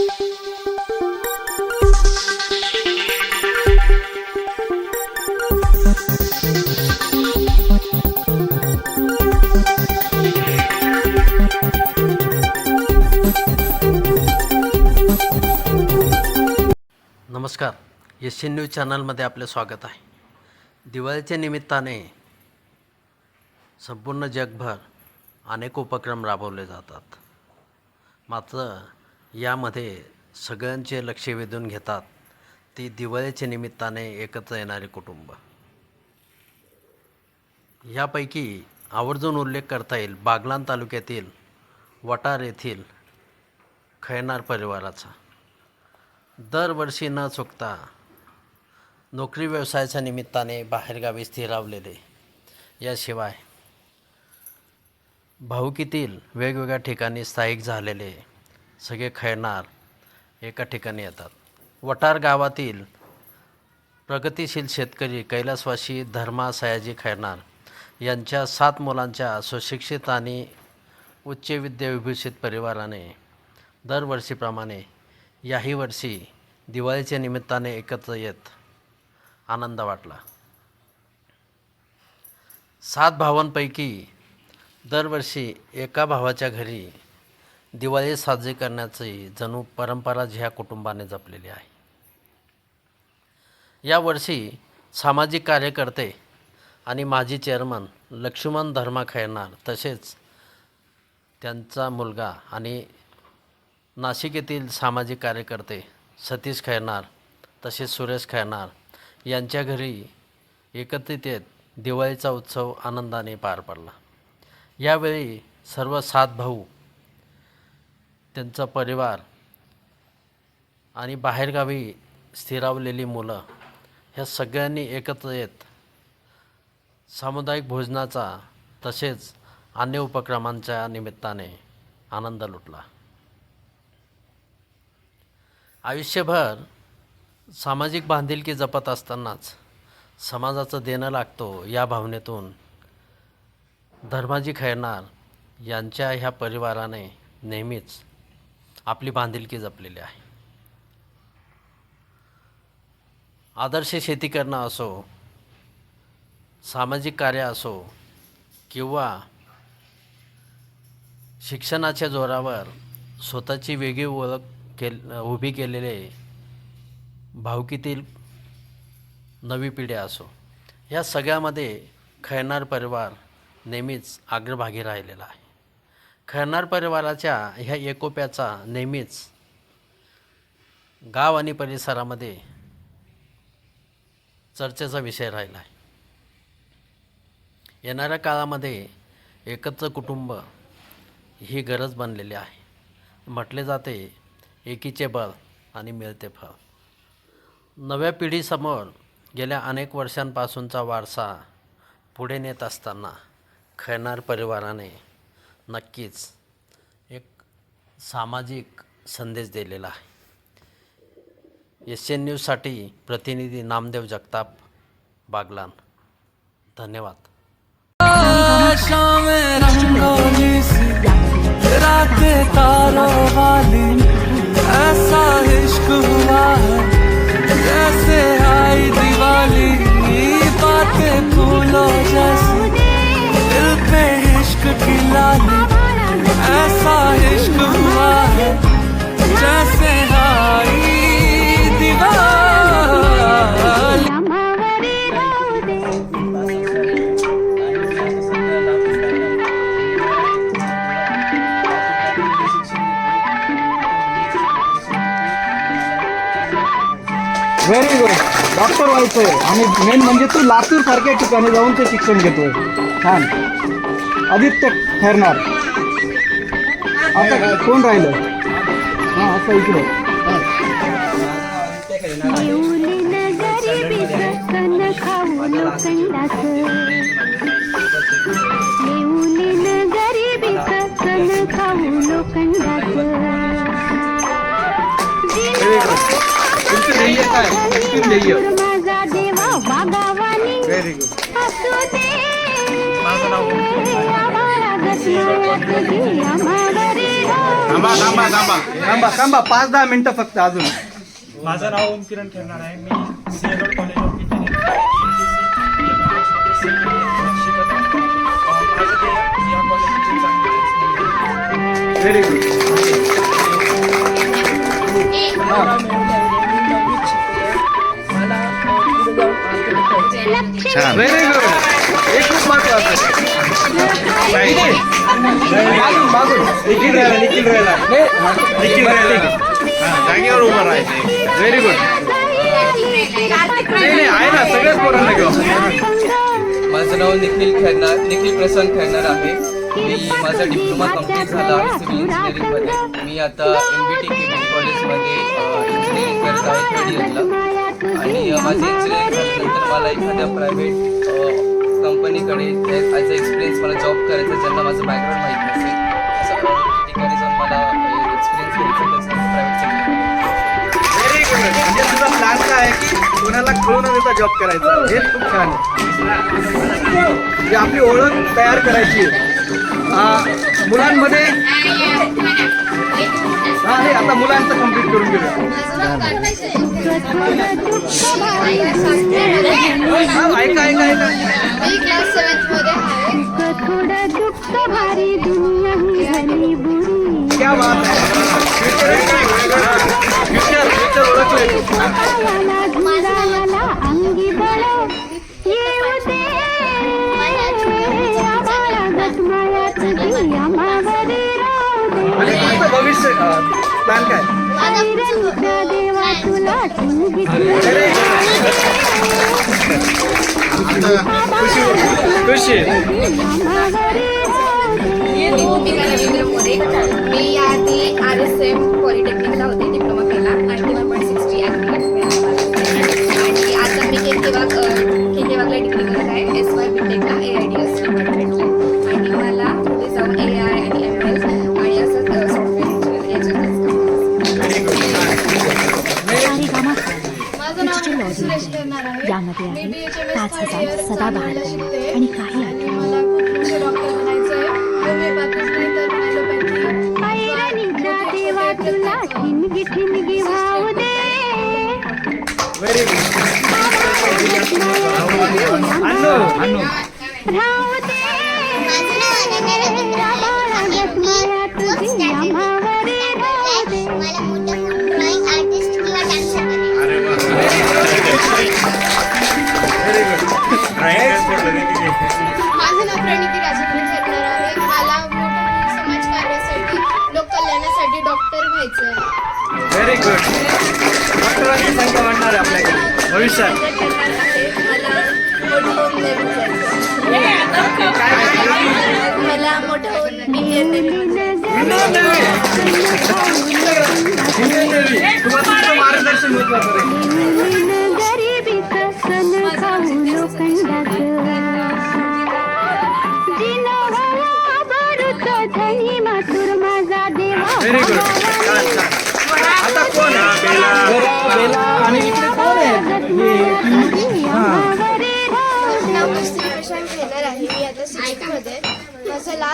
नमस्कार. S news चॅनलमध्ये आपले स्वागत आहे. दिवाळीच्या निमित्ताने संपूर्ण जगभर अनेक उपक्रम राबवले जातात. मात्र यामध्ये सगळ्यांचे लक्ष वेधून घेतात. ती दिवाळीच्या निमित्ताने एकत्र येणारे कुटुंब. यापैकी आवर्जून उल्लेख करता येईल बागलान तालुक्यातील वटार येथील खैनार परिवाराचा. दरवर्षी न चुकता नोकरी व्यवसायाच्या निमित्ताने बाहेरगावी स्थिरावलेले याशिवाय भाऊकीतील वेगवेगळ्या ठिकाणी स्थायिक झालेले सगळे खेळणार एका ठिकाणी येतात. वटार गावातील प्रगतिशील शेतकरी कैलासवासी धर्मा सयाजी खैरनार यांच्या सात मुलांच्या सुशिक्षित आणि उच्च विद्याविभूषित परिवाराने दरवर्षीप्रमाणे याही वर्षी दिवाळीच्या निमित्ताने एकत्र येत आनंद वाटला. सात भावांपैकी दरवर्षी एका भावाच्या घरी दिवाळी साजरी करण्याची जणू परंपरा ह्या कुटुंबाने जपलेली आहे. यावर्षी सामाजिक कार्यकर्ते आणि माजी चेअरमन लक्ष्मण धर्मा खैरनार तसेच त्यांचा मुलगा आणि नाशिक येथील सामाजिक कार्यकर्ते सतीश खैरनार तसेच सुरेश खैरनार यांच्या घरी एकत्रित येत दिवाळीचा उत्सव आनंदाने पार पडला. यावेळी सर्व सात भाऊ त्यांचा परिवार आणि बाहेरगावी स्थिरावलेली मुलं ह्या सगळ्यांनी एकत्र येत सामुदायिक भोजनाचा तसेच अन्य उपक्रमांच्या निमित्ताने आनंद लुटला. आयुष्यभर सामाजिक बांधिलकी जपत असतानाच समाजाचं देणं लागतो या भावनेतून धर्माजी खैरनार यांच्या ह्या परिवाराने नेहमीच आपली बांधिलकी जपलेली आहे. आदर्श शेती करणं असो सामाजिक कार्य असो किंवा शिक्षणाच्या जोरावर स्वतःची वेगळी ओळख केल उभी केलेले भावकीतील नवी पिढी असो या सगळ्यामध्ये खैनार परिवार नेहमीच अग्रभागी राहिलेला आहे. खैरनार परिवाराच्या ह्या एकोप्याचा नेहमीच गाव आणि परिसरामध्ये चर्चेचा विषय राहिला आहे. येणाऱ्या काळामध्ये एकत्र कुटुंब ही गरज बनलेली आहे. म्हटले जाते एकीचे बळ आणि मिळते फळ. नव्या पिढीसमोर गेल्या अनेक वर्षांपासूनचा वारसा पुढे नेत असताना खैरनार परिवाराने नक्कीच एक सामाजिक संदेश दिलेला आहे. एन न्यूजसाठी प्रतिनिधी नामदेव जगताप बागलान. धन्यवाद. दिवाली, बातें जैसी, दिल पे इश्क की लाली व्हेरी गुड डॉक्टर व्हायचंय. आणि मेन म्हणजे तू लातूर सारख्या ठिकाणी जाऊन ते शिक्षण घेतोय. छान. आदित्य ठरणार. आता कोण राहिलं? हा असं इकडे. येऊन गरिबीचं खाऊ व्हेरी गुड थांबा थांबा थांबा थांबा थांबा पाच दहा मिनिटं फक्त अजून माझं नाव ओम किरण खेळणार आहे मी सिंहगड कॉलेज ऑफ इंजिनिअरिंग शिकत व्हेरी गुड हे खूप जागेवर व्हेरी गुड नाही आहे ना सगळ्याच पोरांना माझं नाव निखिल खेळणार निखिल प्रसन्न खेळणार आहे. मी माझा डिप्लोमा कंप्लीट झाला आहे सिव्हिल इंजिनिअरिंगमध्ये मी आता एम बी टी कॉलेजमध्ये इंजिनिअरिंग करत आहे थर्ड इयरला आणि माझं मला एखाद्या प्रायव्हेट कंपनीकडे ॲज अ एक्सपिरियन्स मला जॉब करायचा ज्यांना माझं बॅकग्राऊंड माहीत नसेल असं अ, ठिकाणी जाऊन मला एक्सपिरियन्स घ्यायचा त्याचं प्रायव्हेट सेक्टर व्हेरी गुड म्हणजे तुझा प्लॅन काय आहे की कोणाला देता जॉब करायचा हे खूप छान आहे. म्हणजे आपली ओळख तयार करायची मुलांमध्ये हा नाही आता मुलांचं कंप्लीट करून घेऊया. ऐका ऐका ऐका. मी क्लास सेवन्थमध्ये क्या बात फ्युचर फ्युचर तुमचं प्लॅन काय? खुशी मी दीपिका रवींद्र मोरे मी याआधी आर एस एम पॉलिटेक्निकला होते डिप्लोमा केला नाईन्टी वन पॉईंट सिक्स्टी आणि आता मी केकेवाग केकेवागला डिग्री करत आहे एस वाय बी टेकला ए आय डी करणार आहे पाच हजार सदाबहार. आणि काही आठवणी संख्या वाढणार आहे आपल्याकडे. भविष्यात. तुम्हाला मार्गदर्शन महत्वाचं आहे. गरिबीचं सण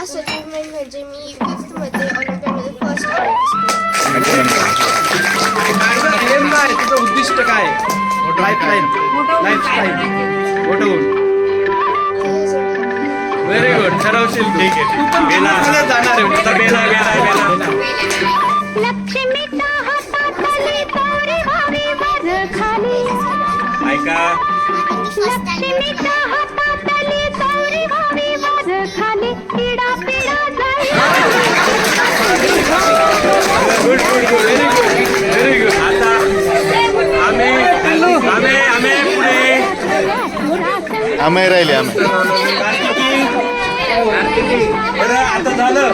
माझं अचिव्हमेंट म्हणजे मी फिफ्थमध्ये ऑलिम्पियाडमध्ये फर्स्ट तुझं काय तुझं उद्दिष्ट काय लाईफ लाईन लाईफ लाईन मोठं व्हेरी गुड ठरवशील ठीक आहे बेला जाणार आहे बेला बेला बेला ऐका. आम्ही राहिले आम्ही. आता झालं.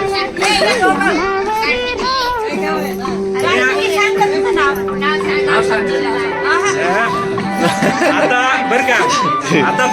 आता बरं का. आता